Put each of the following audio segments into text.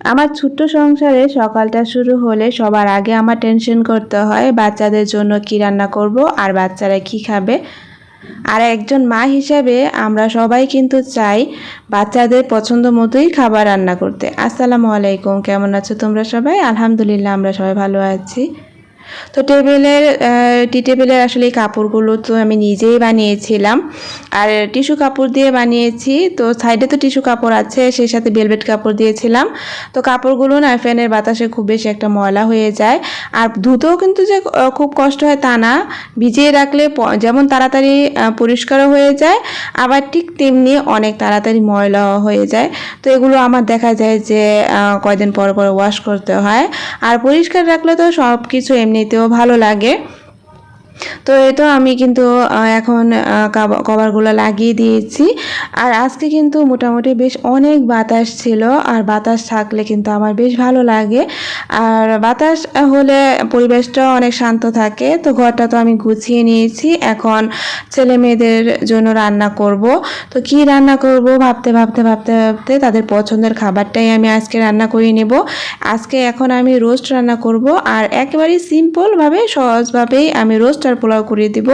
আমার ছোট্ট সংসারে সকালটা শুরু হলে সবার আগে আমার টেনশন করতে হয়, বাচ্চাদের জন্য কি রান্না করব আর বাচ্চারা কি খাবে। আর একজন মা হিসাবে আমরা সবাই কিন্তু চাই বাচ্চাদের পছন্দ মতোই খাবার রান্না করতে। আসসালামু আলাইকুম, কেমন আছো তোমরা সবাই? আলহামদুলিল্লাহ, আমরা সবাই ভালো আছি। তো টেবিলের টি টেবিলের আসলে কাপড়গুলো তো আমি নিজেই বানিয়েছিলাম। আর টিস্যু কাপড় দিয়ে বানিয়েছি, তো সাইডে তো টিস্যু কাপড় আছে, সেই সাথে বেলভেট কাপড় দিয়েছিলাম। তো কাপড়গুলো না ফ্যানের বাতাসে খুব বেশি একটা ময়লা হয়ে যায়। আর ধুতেও কিন্তু যে খুব কষ্ট হয় তা না। ভিজিয়ে রাখলে যেমন তাড়াতাড়ি পরিষ্কারও হয়ে যায়, আবার ঠিক তেমনি অনেক তাড়াতাড়ি ময়লা হয়ে যায়। তো এগুলো আমার দেখা যায় যে কয়দিন পর পর ওয়াশ করতে হয়। আর পরিষ্কার রাখলে তো সব কিছু এমনিতেও ভালো লাগে। তো এই তো আমি কিন্তু এখন কভারগুলো লাগিয়ে দিয়েছি। আর আজকে কিন্তু মোটামুটি বেশ অনেক বাতাস ছিল, আর বাতাস থাকলে কিন্তু আমার বেশ ভালো লাগে। আর বাতাস হলে পরিবেশটা অনেক শান্ত থাকে, তো ঘরটা তো আমি গুছিয়ে নিয়েছি। এখন ছেলে মেয়েদের জন্য রান্না করব। তো কি রান্না করব? ভাবতে ভাবতে ভাবতে ভাবতে তাদের পছন্দের খাবারটাই আমি আজকে রান্না করে নেব। আজকে এখন আমি রোস্ট রান্না করব, আর একেবারেই সিম্পলভাবে সহজভাবেই আমি রোস্ট আর পোলাও করিয়ে দিব।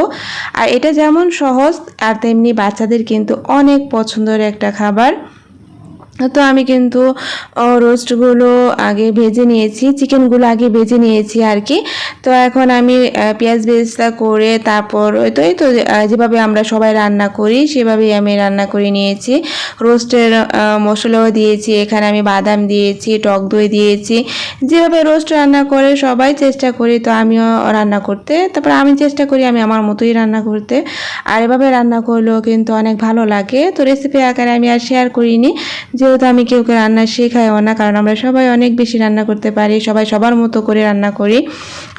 আর এটা যেমন সহজ, আর তেমনি বাচ্চাদের কিন্তু অনেক পছন্দের একটা খাবার। তো আমি কিন্তু রোস্টগুলো আগে ভেজে নিয়েছি, চিকেনগুলো আগে ভেজে নিয়েছি আর কি। তো এখন আমি পেঁয়াজ বেজটা করে তারপর ওই তো, এই তো যেভাবে আমরা সবাই রান্না করি, সেভাবেই আমি রান্না করে নিয়েছি। রোস্টের মশলাও দিয়েছি, এখানে আমি বাদাম দিয়েছি, টক দই দিয়েছি। যেভাবে রোস্ট রান্না করে সবাই চেষ্টা করি, তো আমিও রান্না করতে। তারপর আমি চেষ্টা করি, আমি আমার মতোই রান্না করতে। আর এভাবে রান্না করলেও কিন্তু অনেক ভালো লাগে। তো রেসিপি আকারে আমি আর শেয়ার করিনি। যেহেতু আমি কেউ কেউ রান্না শেখাইও না, কারণ আমরা সবাই অনেক বেশি রান্না করতে পারি, সবাই সবার মতো করে রান্না করি।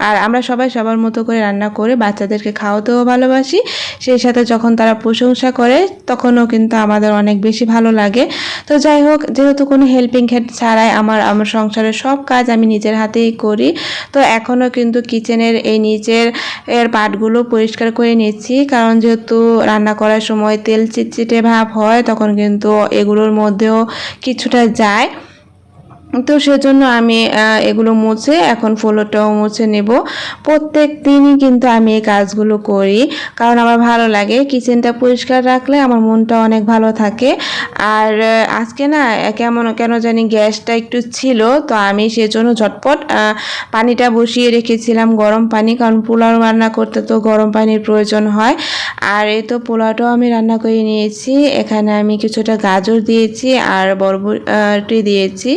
আর আমরা সবাই সবার মতো করে রান্না করে বাচ্চাদেরকে খাওয়াতেও ভালোবাসি। সেই সাথে যখন তারা প্রশংসা করে, তখনও কিন্তু আমাদের অনেক বেশি ভালো লাগে। তো যাই হোক, যেহেতু কোনো হেল্পিং হ্যান্ড ছাড়াই আমার আমার সংসারের সব কাজ আমি নিজের হাতেই করি, তো এখনও কিন্তু কিচেনের এই নিচের, এর পাটগুলো পরিষ্কার করে নিচ্ছি। কারণ যেহেতু রান্না করার সময় তেল চিটচিটে ভাব হয়, তখন কিন্তু এগুলোর মধ্যেও কিছুটা যায়। তো সেজন্য আমি এগুলো মুছে এখন ফ্লোরটাও মুছে নেব। প্রত্যেক দিনই কিন্তু আমি এই কাজগুলো করি, কারণ আমার ভালো লাগে। কিচেনটা পরিষ্কার রাখলে আমার মনটা অনেক ভালো থাকে। আর আজকে না কেমন, কেন জানি গ্যাসটা একটু ছিল, তো আমি সেজন্য ঝটপট পানিটা বসিয়ে রেখেছিলাম গরম পানি, কারণ পোলাও রান্না করতে তো গরম পানির প্রয়োজন হয়। আর এই তো পোলাওটাও আমি রান্না করে নিয়েছি। এখানে আমি কিছুটা গাজর দিয়েছি আর বরবটি দিয়েছি।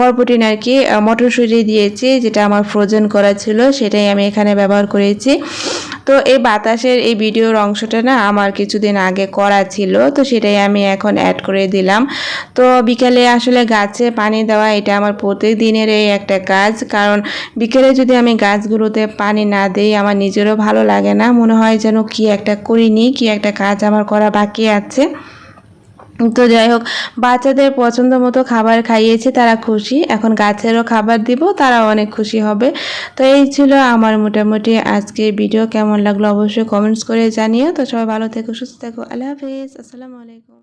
বরবটি আর কি মটরশুঁটি দিয়েছি, যেটা আমার ফ্রোজেন করা ছিল, সেটাই আমি এখানে ব্যবহার করেছি। তো এই বাতাসের এই ভিডিওর অংশটা না আমার কিছুদিন আগে করা ছিল, তো সেটাই আমি এখন অ্যাড করে দিলাম। তো বিকেলে আসলে গাছে পানি দেওয়া এটা আমার প্রত্যেক দিনের এই একটা কাজ, কারণ বিকেলে যদি আমি গাছগুলোতে পানি না দিই, আমার নিজেরও ভালো লাগে না। মনে হয় যেন কি একটা করিনি, কি একটা কাজ আমার করা বাকি আছে। তো যাই হোক, বাচ্চাদের পছন্দ মতো খাবার খাইয়েছে, তারা খুশি। এখন গাছেরও খাবার দিব তারা অনেক খুশি হবে। তো এই ছিল আমার মোটামুটি আজকে ভিডিও। কেমন লাগল অবশ্যই কমেন্টস করে জানিও। তো সবাই ভালো থেকো, সুস্থ থেকো। আল্লাহ হাফিজ। আসসালামু আলাইকুম।